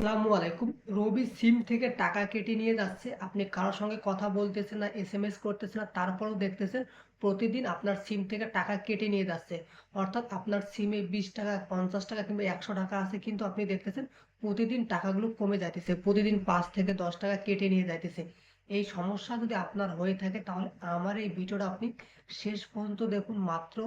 আসসালামু আলাইকুম। রবি সিম থেকে টাকা কেটে নিয়ে যাচ্ছে। আপনি কারোর সঙ্গে কথা বলতেছেন না এসএমএস করতেছেন না, তারপরেও দেখতেছেন প্রতিদিন আপনার সিম থেকে টাকা কেটে নিয়ে যাচ্ছে। অর্থাৎ আপনার সিমে বিশ টাকা, পঞ্চাশ টাকা কিংবা একশো টাকা আছে, কিন্তু আপনি দেখতেছেন প্রতিদিন টাকাগুলো কমে যাইতেছে। প্রতিদিন পাঁচ থেকে দশ টাকা কেটে নিয়ে যাইতেছে। এই সমস্যা যদি আপনার হয়ে থাকে, তাহলে আমার এই ভিডিওটা আপনি শেষ পর্যন্ত দেখুন। মাত্র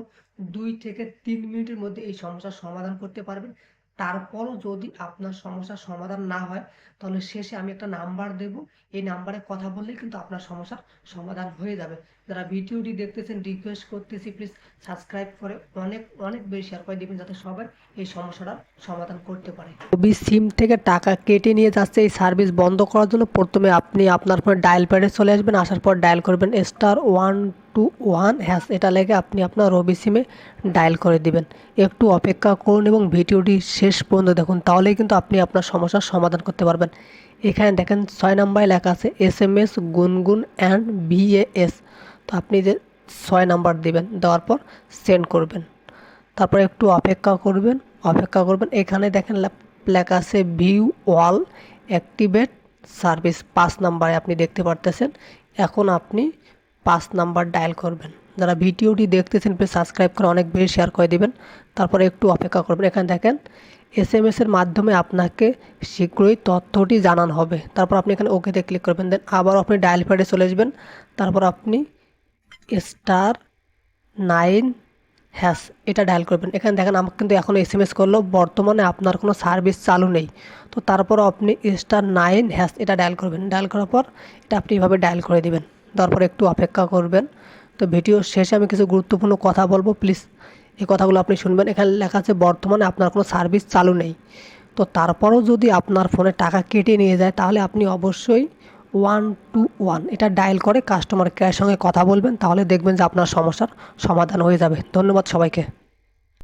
দুই থেকে তিন মিনিটের মধ্যে এই সমস্যার সমাধান করতে পারবেন। তারপরও যদি আপনার সমস্যার সমাধান না হয়, তাহলে শেষে আমি একটা নাম্বার দেব। এই নাম্বারে কথা বললেই কিন্তু আপনার সমস্যার সমাধান হয়ে যাবে। যারা ভিডিওটি দেখতেছেন রিকোয়েস্ট করতেছি প্লিজ সাবস্ক্রাইব করে অনেক অনেক বেশি শেয়ার করে দেবেন যাতে সবাই এই সমস্যাটার সমাধান করতে পারে। রবি সিম থেকে টাকা কেটে নিয়ে যাচ্ছে, এই সার্ভিস বন্ধ করার জন্য প্রথমে আপনি আপনার ফোনে ডায়াল প্যাডে চলে আসবেন, আসার পর ডায়াল করবেন star one two one hash এটা লেগে আপনি আপনার রবি সিমে ডায়াল করে দিবেন। একটু অপেক্ষা করুন এবং ভিডিওটি শেষ পর্যন্ত দেখুন, তাহলেই কিন্তু আপনি আপনার সমস্যার সমাধান করতে পারবেন। এখানে দেখেন ছয় নম্বরে লেখা আছে S M S Gungun and VAS তো আপনি যে ছয় নাম্বার দিবেন, দেওয়ার পর সেন্ড করবেন। তারপর একটু অপেক্ষা করবেন অপেক্ষা করবেন। এখানে দেখেন লেখা আছে ভিউ ওয়াল অ্যাক্টিভেট সার্ভিস পাঁচ নাম্বারে আপনি দেখতে পারতেছেন। এখন আপনি পাঁচ নাম্বার ডায়াল করবেন। যারা ভিডিওটি দেখতেছেন প্লিজ সাবস্ক্রাইব করে অনেক বেশি শেয়ার করে দিবেন। তারপরে একটু অপেক্ষা করবেন। এখানে দেখেন এস এম এসের মাধ্যমে আপনাকে শীঘ্রই তথ্যটি জানানো হবে। তারপর আপনি এখানে ওকেতে ক্লিক করবেন। দেন আবার আপনি ডায়াল প্যাডে চলে আসবেন। তারপর আপনি স্টার নাইন হ্যাশ এটা ডায়াল করবেন। এখানে দেখেন, আমাকে কিন্তু এখনও এস এম এস করল। বর্তমানে আপনার কোনো সার্ভিস চালু নেই। তো তারপর আপনি স্টার নাইন হ্যাশ এটা ডায়াল করবেন। ডায়াল করার পর এটা আপনি এভাবে ডায়াল করে দিবেন। তারপর একটু অপেক্ষা করবেন। তো ভিডিও শেষে আমি কিছু গুরুত্বপূর্ণ কথা বলব প্লিজ এই কথাগুলো আপনি শুনবেন। এখানে লেখা আছে, বর্তমানে আপনার কোনো সার্ভিস চালু নেই। তো তারপরও যদি আপনার ফোনে টাকা কেটে নিয়ে যায়, তাহলে আপনি অবশ্যই ওয়ান টু ওয়ান এটা ডায়াল করে কাস্টমার কেয়ারের সঙ্গে কথা বলবেন, তাহলে দেখবেন যে আপনার সমস্যার সমাধান হয়ে যাবে। ধন্যবাদ সবাইকে।